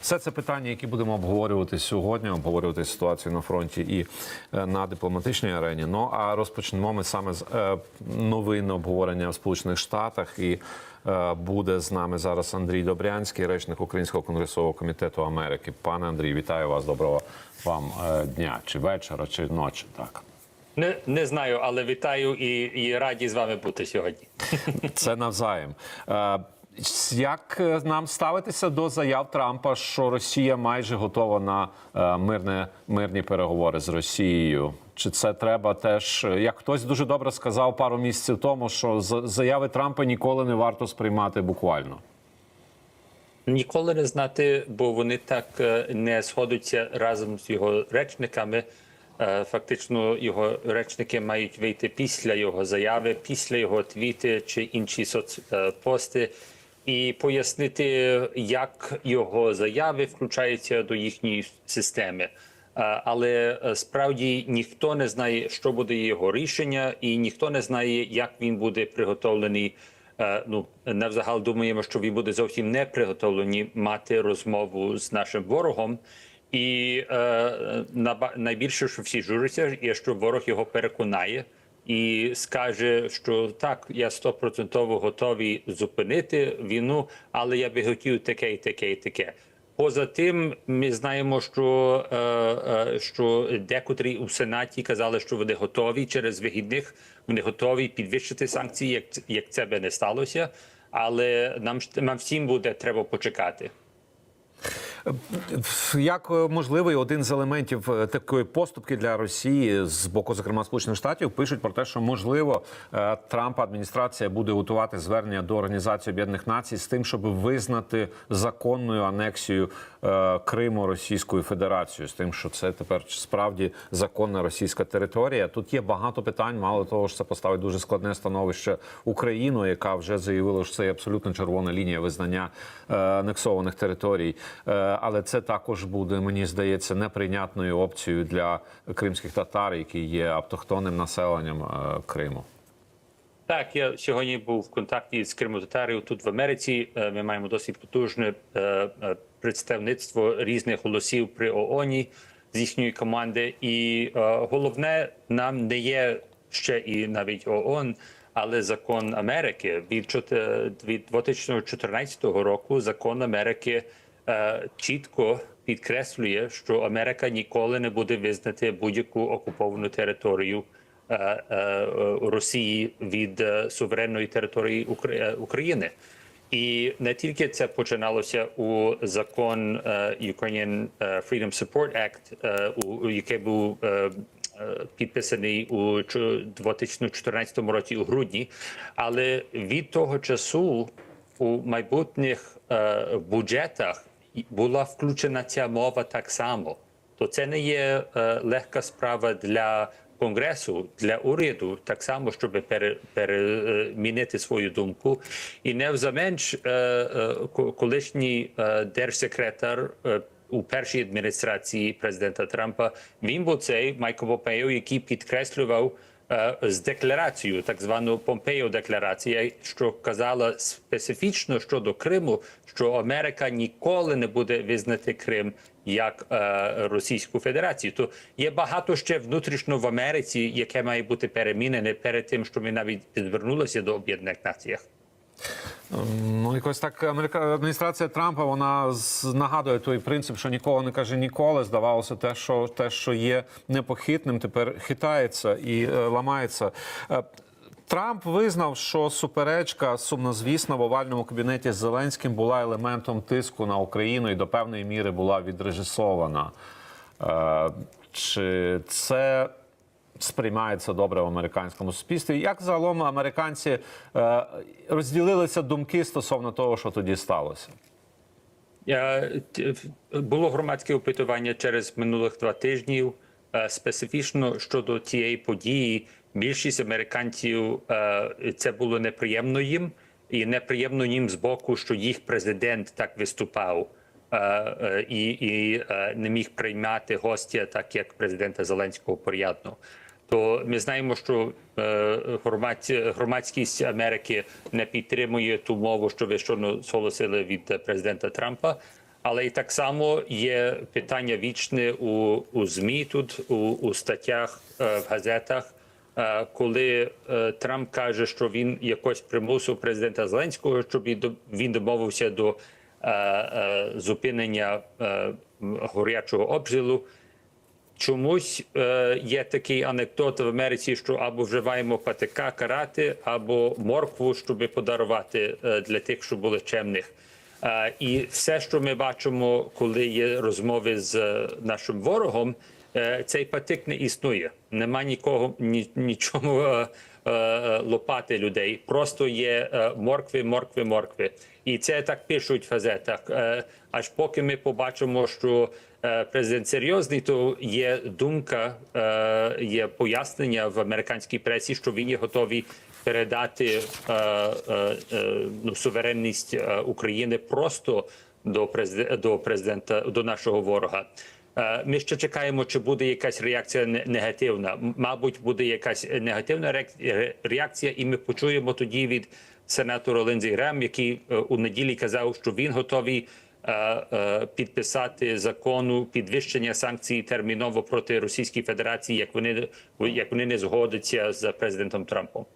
Все це питання, які будемо обговорювати сьогодні, обговорювати ситуацію на фронті і е, на дипломатичній арені. Ну а розпочнемо ми саме з е, новин обговорення в Сполучених Штатах. І е, буде з нами зараз Андрій Добрянський, речник Українського конгресового комітету Америки. Пане Андрій, вітаю вас. Доброго вам дня чи вечора, чи ночі. Так. Не, не знаю, але вітаю і, і раді з вами бути сьогодні. Це навзаєм. Як е, нам ставитися до заяв Трампа, що Росія майже готова на е, мирне, мирні переговори з Росією? Чи це треба теж, е, як хтось дуже добре сказав пару місяців тому, що заяви Трампа ніколи не варто сприймати буквально? Ніколи не знати, бо вони так не сходяться разом з його речниками. Фактично, його речники мають вийти після його заяви, після його твіти чи інші соцпости, і пояснити, як його заяви включаються до їхньої системи. Е, Але е, справді ніхто не знає, що буде його рішення, і ніхто не знає, як він буде приготовлений. Е, Ну навзагал думаємо, що він буде зовсім не приготовлені мати розмову з нашим ворогом. І е, наба- найбільше, що всі журяться, є, що ворог його переконає і скаже, що так, я стопроцентово готовий зупинити війну, але я би хотів таке, і таке, і таке. Поза тим, ми знаємо, що, е, е, що декотрі у сенаті казали, що вони готові через вихідних, вони готові підвищити санкції, як, як це би не сталося. Але нам нам всім буде треба почекати. Як е, можливий один з елементів е, такої поступки для Росії з боку, зокрема Сполучених Штатів, пишуть про те, що можливо е, Трампа адміністрація буде готувати звернення до Організації Об'єднаних Націй з тим, щоб визнати законною анексію Криму Російською Федерацією, з тим, що це тепер справді законна російська територія. Тут є багато питань. Мало того, що це поставить дуже складне становище Україну, яка вже заявила, що це є абсолютно червона лінія визнання е, анексованих територій. Е, але це також буде, мені здається, неприйнятною опцією для кримських татар, які є автохтонним населенням е, Криму. Так, я сьогодні був в контакті з Криму-татарів тут в Америці. Е, Ми маємо досить потужне е, е, представництво різних голосів при ООНі з їхньої команди. І е, головне нам не є ще і навіть ООН, але закон Америки від чот- від 2014 року. Закон Америки е, чітко підкреслює, що Америка ніколи не буде визнати будь-яку окуповану територію е, е, Росії від е, суверенної території Укра- е, України. І не тільки це починалося у закон е, Ukrainian е, Freedom Support Act, е, у- який був підписаний у чо- 2014 році у грудні, але від того часу у майбутніх бюджетах була включена ця мова так само. То це не є легка справа для конгресу, для уряду, так само, щоб пере, перемінити свою думку. І невзаменш е, е, ко- колишній е, держсекретар. у першій адміністрації президента Трампа він був цей Майкл Попео, який підкреслював з декларацією, так звану Помпео декларація, що казала специфічно щодо Криму, що Америка ніколи не буде визнати Крим як е, Російську Федерацію. То є багато ще внутрішньо в Америці, яке має бути перемінене перед тим, що ми навіть звернулися до Об'єднаних Націях. Ну, якось так Америка адміністрація Трампа вона нагадує той принцип, що ніколи не каже ніколи. Здавалося, те, що те, що є непохитним, тепер хитається і е, ламається. Е, Трамп визнав, що суперечка сумнозвісна в овальному кабінеті з Зеленським була елементом тиску на Україну і до певної міри була відрежисована. Е, Чи це сприймається добре в американському суспільстві. Як загалом американці е, розділилися думки стосовно того, що тоді сталося? Було громадське опитування через минулих два тижнів. Е, Специфічно щодо цієї події, більшість американців е, це було неприємно їм, і неприємно їм з боку, що їх президент так виступав і, і е, не міг приймати гостя, так як президента Зеленського порядно. То ми знаємо, що е, громадсь- громадськість Америки не підтримує ту мову, що ви щойно зголосили від е, президента Трампа. Але і так само є питання вічне у, у ЗМІ тут, у, у статтях е, в газетах, е, коли е, Трамп каже, що він якось примусив президента Зеленського, щоб він до- він домовився до е, е, зупинення е, горячого обстрілу. Чомусь е, є такий анекдот в Америці, що або вживаємо патика карати, або моркву, щоб подарувати е, для тих, що були чемних. Е, і все, що ми бачимо, коли є розмови з е, нашим ворогом, е, цей патик не існує. Нема нікого ні, нічого е, е, лопати людей. Просто є е, моркви, моркви, моркви. І це так пишуть в газетах. Е, аж поки ми побачимо, що е, президент серйозний, то є думка, е, є пояснення в американській пресі, що він є готовий передати е, е, е, ну, суверенність е, України просто до президента, до нашого ворога. Е, Ми ще чекаємо, чи буде якась реакція негативна. Мабуть, буде якась негативна реакція, і ми почуємо тоді від сенатора Линдзі Грем, який е, у неділі казав, що він готовий е, е, підписати закону підвищення санкцій терміново проти Російської Федерації, як вони як вони не згодяться з президентом Трампом.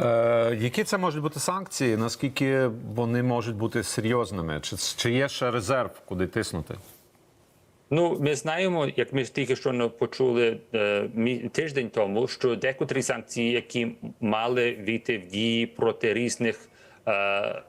Е, які це можуть бути санкції? Наскільки вони можуть бути серйозними? Чи, чи є ще резерв, куди тиснути? Ну, ми знаємо, як ми тільки що почули е, тиждень тому, що декотрі санкції, які мали війти в дії проти різних е, е,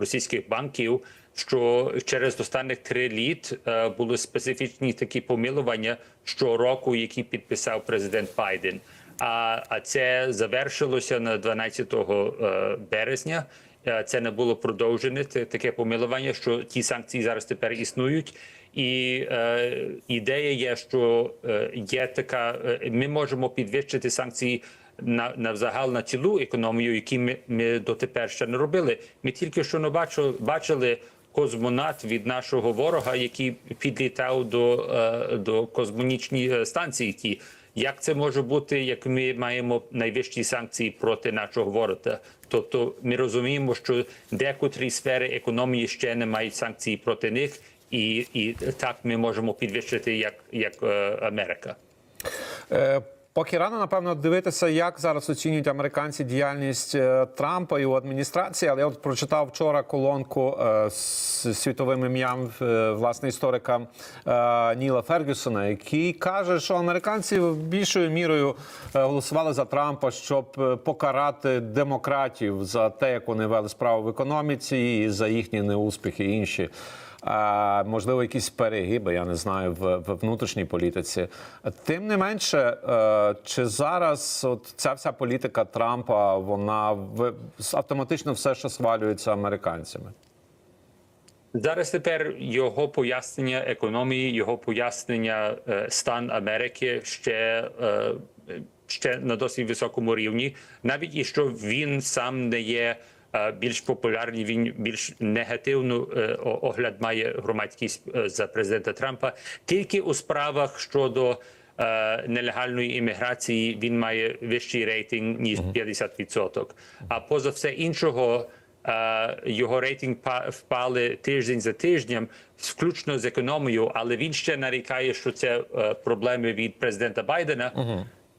російських банків, що через останніх три літ е, були специфічні такі помилування щороку, які підписав президент Байден. А, це завершилося на 12 е, березня. Е, Це не було продовжене. Це таке помилування, що ті санкції зараз тепер існують. І е, ідея є, що е, є така, е, ми можемо підвищити санкції на, на взагал на цілу економію, які ми, ми дотепер ще не робили. Ми тільки що не бачили, бачили космонавт від нашого ворога, який підлітав до, до космонічної станції. Ті. Як це може бути, як ми маємо найвищі санкції проти нашого ворота? Тобто ми розуміємо, що декотрі сфери економії ще не мають санкції проти них, і, і так ми можемо підвищити як, як е, Америка. Поки рано, напевно, дивитися, як зараз оцінюють американці діяльність е, Трампа і його адміністрації. Але я от прочитав вчора колонку е, з світовим ім'ям е, власне історика Ніла Фергюсона, який каже, що американці більшою мірою голосували за Трампа, щоб покарати демократів за те, як вони вели справу в економіці, і за їхні неуспіхи і інші. Можливо, якісь перегиби, я не знаю, в, в внутрішній політиці. Тим не менше, е, чи зараз от ця вся політика Трампа, вона в, автоматично все, що свалюється американцями? Зараз тепер його пояснення економії, його пояснення е, стан Америки ще, е, ще на досить високому рівні. Навіть і що він сам не є більш популярний, він більш негативну е, огляд має громадськість е, за президента Трампа. Тільки у справах щодо е, нелегальної імміграції він має вищий рейтинг ніж 50%. А поза все іншого. Е, його рейтинг па- впали тиждень за тижнем, включно з економією, але він ще нарікає, що це е, проблеми від президента Байдена.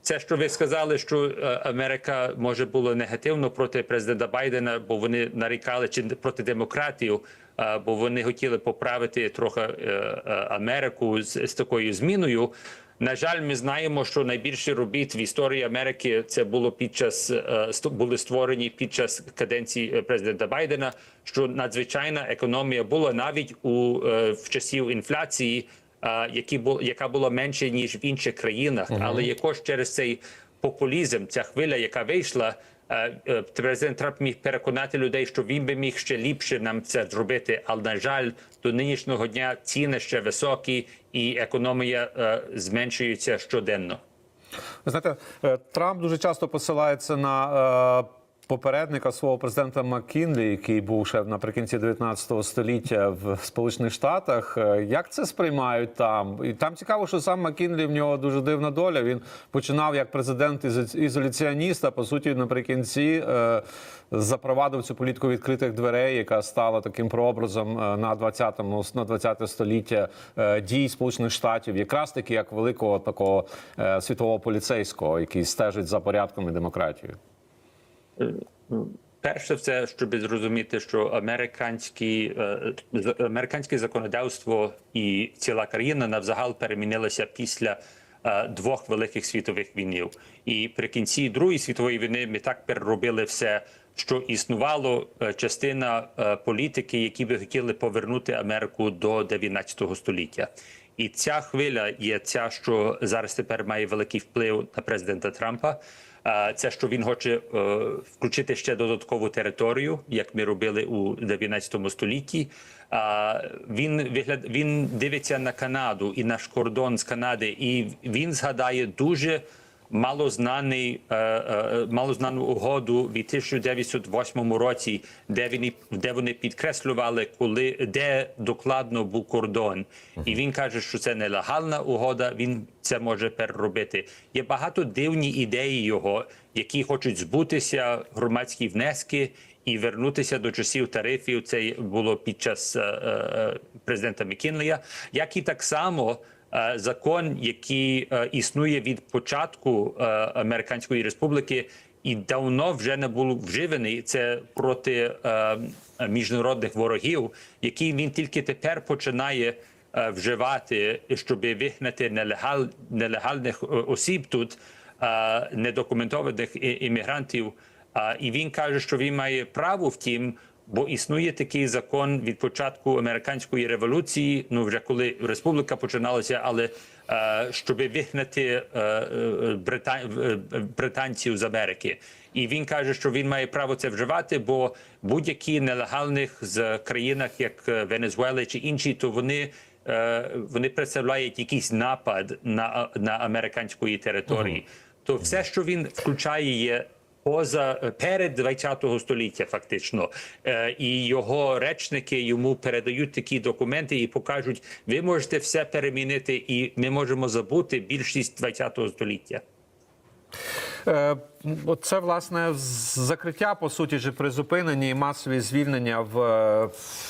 Це, що ви сказали, що е, Америка може було негативно проти президента Байдена, бо вони нарікали чи проти демократів, е, бо вони хотіли поправити трохи е, Америку з, з такою зміною. На жаль, ми знаємо, що найбільше робіт в історії Америки це було під час були створені під час каденції президента Байдена. Що надзвичайна економія була навіть у в часів інфляції, які бу, яка була менше ніж в інших країнах, але якось через цей популізм, ця хвиля, яка вийшла. е, е, Президент Трамп міг переконати людей, що він би міг ще ліпше нам це зробити. Але на жаль, до нинішнього дня ціни ще високі, і економія е, зменшується щоденно. Ви знаєте, Трамп дуже часто посилається на попередника свого президента Маккінлі, який був ще наприкінці 19 століття в Сполучених Штатах. Е, Як це сприймають там? І там цікаво, що сам Маккінлі в нього дуже дивна доля. Він починав як президент ізо- ізоляціоніст, по суті, наприкінці е, запровадив цю політику відкритих дверей, яка стала таким прообразом е, на 20-му, на 20 століття дій Сполучених Штатів, якраз таки як великого такого світового поліцейського, який стежить за порядком і демократією. Перше, все, щоб зрозуміти, що американські, е, американське законодавство і ціла країна навзагал перемінилися після е, двох великих світових війнів. І при кінці Другої світової війни ми так переробили все, що існувало е, частина політики, які би хотіли повернути Америку до 19 століття. І ця хвиля є ця, що зараз тепер має великий вплив на президента Трампа. Це що він хоче е, включити ще додаткову територію, як ми робили у 19 столітті. Він вигляд він дивиться на Канаду і наш кордон з Канади, і він згадає дуже малознаний, е, е, малознану угоду від 1908 році, де вони, де вони підкреслювали, коли де докладно був кордон. І він каже, що це нелегальна угода. Він це може переробити. Є багато дивні ідеї його, які хочуть збутися громадські внески. І вернутися до часів тарифів це було під час е, е, президента Мікінлея, як і так само е, закон, який е, існує від початку е, Американської республіки, і давно вже не був вживаний. Це проти е, міжнародних ворогів, який він тільки тепер починає е, вживати, щоб вигнати нелегал, нелегальних е, осіб тут, е, недокументованих іммігрантів. І він каже, що він має право втім, бо існує такий закон від початку американської революції. Ну вже коли республіка починалася, але е, щоб вигнати е, е, брита- е, британців з Америки. І він каже, що він має право це вживати, бо будь-які нелегальних з країнах, як е, Венесуела чи інші, то вони. Вони представляють якийсь напад на, на американської території. То все, що він включає, є поза перед 20 століття, фактично, Е, і його речники йому передають такі документи і покажуть: ви можете все перемінити, і ми можемо забути більшість 20 століття. Е, Це власне закриття по суті ж призупинені масові звільнення в, е,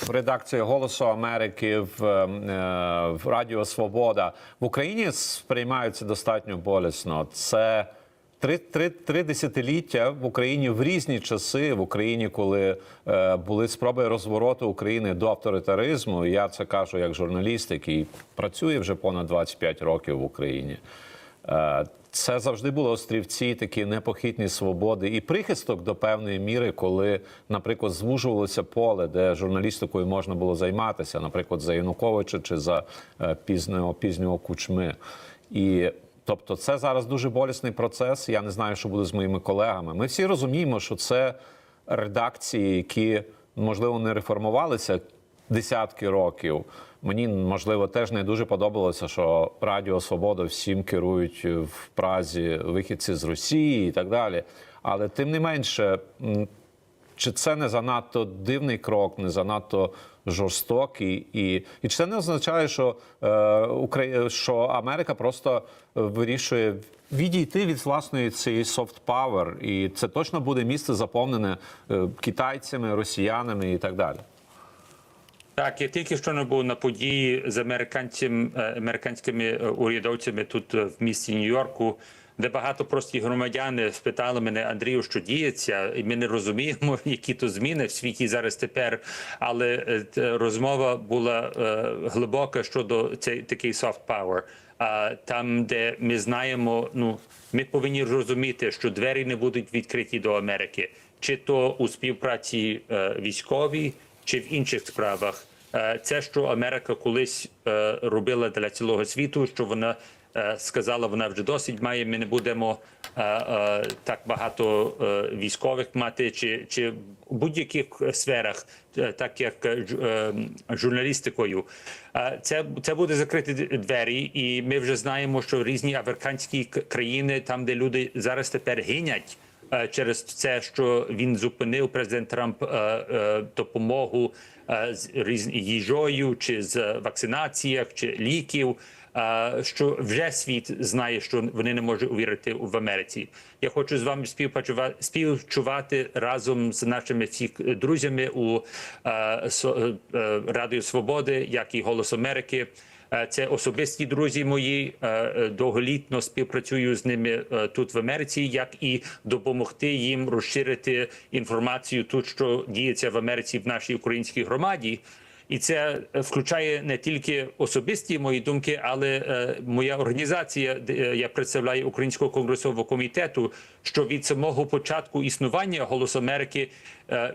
редакції Голосу Америки в, е, в Радіо Свобода в Україні сприймаються достатньо болісно. Це три, три, три десятиліття в Україні в різні часи в Україні, коли е, були спроби розвороту України до авторитаризму. Я це кажу як журналіст, який працює вже понад 25 років в Україні. Е, Це завжди були острівці, такі непохитні свободи і прихисток до певної міри, коли, наприклад, звужувалося поле, де журналістикою можна було займатися, наприклад, за Януковича чи за е, пізнього пізнього кучми. І тобто, це зараз дуже болісний процес. Я не знаю, що буде з моїми колегами. Ми всі розуміємо, що це редакції, які можливо не реформувалися десятки років. Мені можливо теж не дуже подобалося, що Радіо Свобода всім керують в Празі вихідці з Росії і так далі. Але тим не менше, чи це не занадто дивний крок, не занадто жорстокий, і, і чи це не означає, що, е, що Америка просто вирішує відійти від власної цієї soft power, і це точно буде місце заповнене е, китайцями, росіянами і так далі. Так, я тільки що не був на події з американцям, е, американськими е, урядовцями тут в місті Нью-Йорку, де багато прості громадяни спитали мене, Андрію, що діється, і ми не розуміємо, які то зміни в світі зараз тепер. Але е, розмова була е, глибока щодо цей такий soft power. А там, де ми знаємо, ну ми повинні розуміти, що двері не будуть відкриті до Америки, чи то у співпраці е, військовій, чи в інших справах. Це, що Америка колись робила для цілого світу, що вона сказала, вона вже досить має. Ми не будемо е, е, так багато е, військових мати, чи, чи в будь-яких сферах, е, так як е, е, журналістикою. Е, Це, це буде закриті д- двері, і ми вже знаємо, що різні африканські країни, там де люди зараз тепер гинять е, через це, що він зупинив президент Трамп е, е, допомогу е, з їжою чи з вакцинаціях чи ліків. Що вже світ знає, що вони не можуть увірити в Америці. Я хочу з вами співпрацювати співчувати разом з нашими всіх друзями у е, е, Радіо Свободи, як і Голос Америки. Це особисті друзі мої. е, Довголітно співпрацюю з ними тут в Америці, як і допомогти їм розширити інформацію тут, що діється в Америці в нашій українській громаді. І це е, включає не тільки особисті мої думки, але е, моя організація, е, я представляю Українського конгресового комітету, що від самого початку існування Голос Америки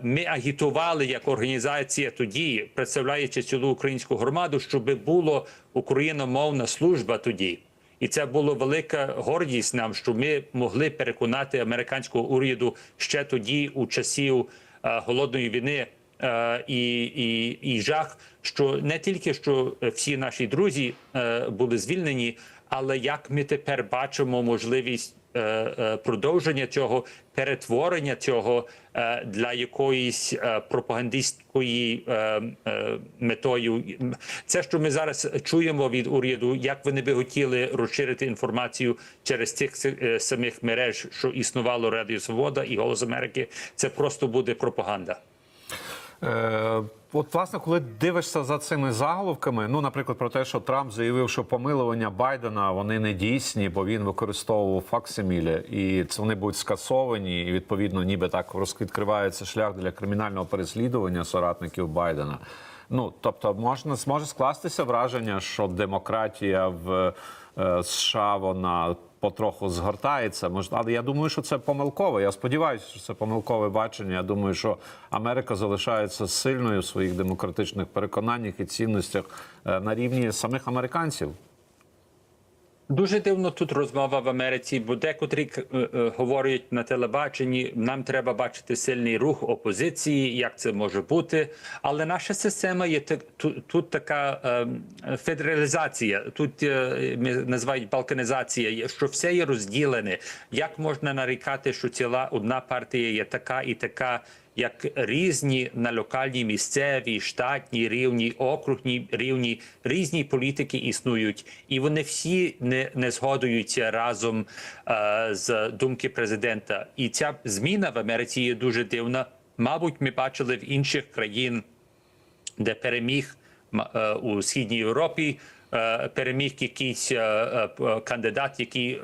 ми агітували як організація тоді, представляючи цілу українську громаду, щоб було україномовна служба тоді. І це була велика гордість нам, що ми могли переконати американського уряду ще тоді, у часів голодної війни і, і, і жах, що не тільки що всі наші друзі е, були звільнені, але як ми тепер бачимо можливість е, е, продовження цього, перетворення цього е, для якоїсь е, пропагандистської е, е, метою. Це, що ми зараз чуємо від уряду, як вони би хотіли розширити інформацію через цих е, самих мереж, що існувало Радіо Свобода і Голос Америки, це просто буде пропаганда. Е, От, власне, коли дивишся за цими заголовками, ну, наприклад, про те, що Трамп заявив, що помилування Байдена вони не дійсні, бо він використовував факсимілі, і це вони будуть скасовані, і відповідно, ніби так розкривається шлях для кримінального переслідування соратників Байдена. Ну тобто, можна зможе скластися враження, що демократія в е, США вона потроху згортається. Але я думаю, що це помилкове. Я сподіваюся, що це помилкове бачення. Я думаю, що Америка залишається сильною в своїх демократичних переконаннях і цінностях е, на рівні самих американців. Дуже дивно тут розмова в Америці, бо декотрі е, е, говорять на телебаченні, нам треба бачити сильний рух опозиції, як це може бути. Але наша система є тут, тут така е, федералізація, тут е, називають балканізація, що все є розділене. Як можна нарікати, що ціла одна партія є така і така? Як різні на локальній, місцевій, штатній рівні, округній рівні різні політики існують, і вони всі не, не згодуються разом е, з думки президента. І ця зміна в Америці є дуже дивна. Мабуть, ми бачили в інших країн, де переміг е, у східній Європі. е, Переміг якийсь е, е, кандидат, який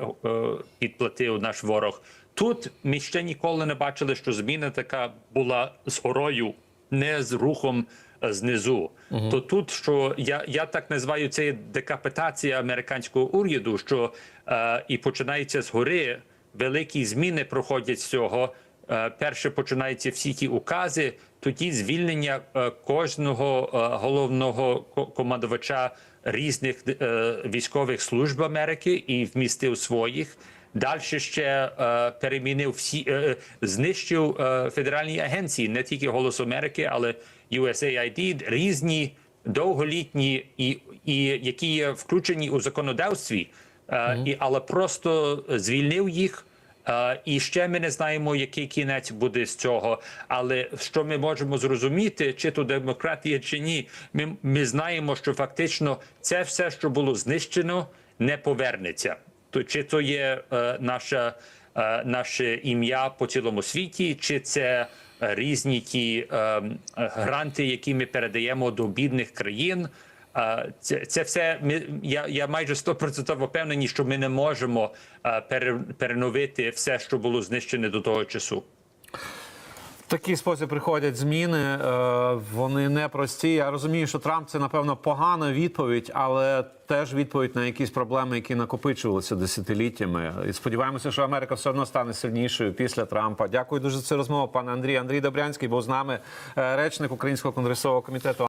підплатив наш ворог. Тут ми ще ніколи не бачили, що зміна така була з горою, не з рухом е, знизу. То тут, що я, я так називаю це декапітація американського уряду, що е, і починається з гори, великі зміни проходять з цього. Е, Перше починаються всі ті укази, тоді звільнення е, кожного е, головного ко- командувача різних е, військових служб Америки і вмістив своїх. Далі ще е, перемінив всі, е, знищив е, федеральні агенції, не тільки Голос Америки, але USAID, різні довголітні і, і які є включені у законодавстві, е, і, але просто звільнив їх. Е, І ще ми не знаємо, який кінець буде з цього. Але що ми можемо зрозуміти, чи то демократія, чи ні, ми, ми знаємо, що фактично це все, що було знищено, не повернеться. То чи то є е, наша, е, наше ім'я по цілому світі, чи це е, різні ті е, гранти, які ми передаємо до бідних країн. Е, Це, це все ми. Я, я майже 100% впевнений, що ми не можемо е, пере, переновити все, що було знищене до того часу. Такий спосіб приходять зміни. Вони Вони непрості. Я розумію, що Трамп це напевно погана відповідь, але теж відповідь на якісь проблеми, які накопичувалися десятиліттями. І сподіваємося, що Америка все одно стане сильнішою після Трампа. Дякую дуже за цю розмову, пане Андрій. Андрій Добрянський був з нами, е, речник Українського конгресового комітету.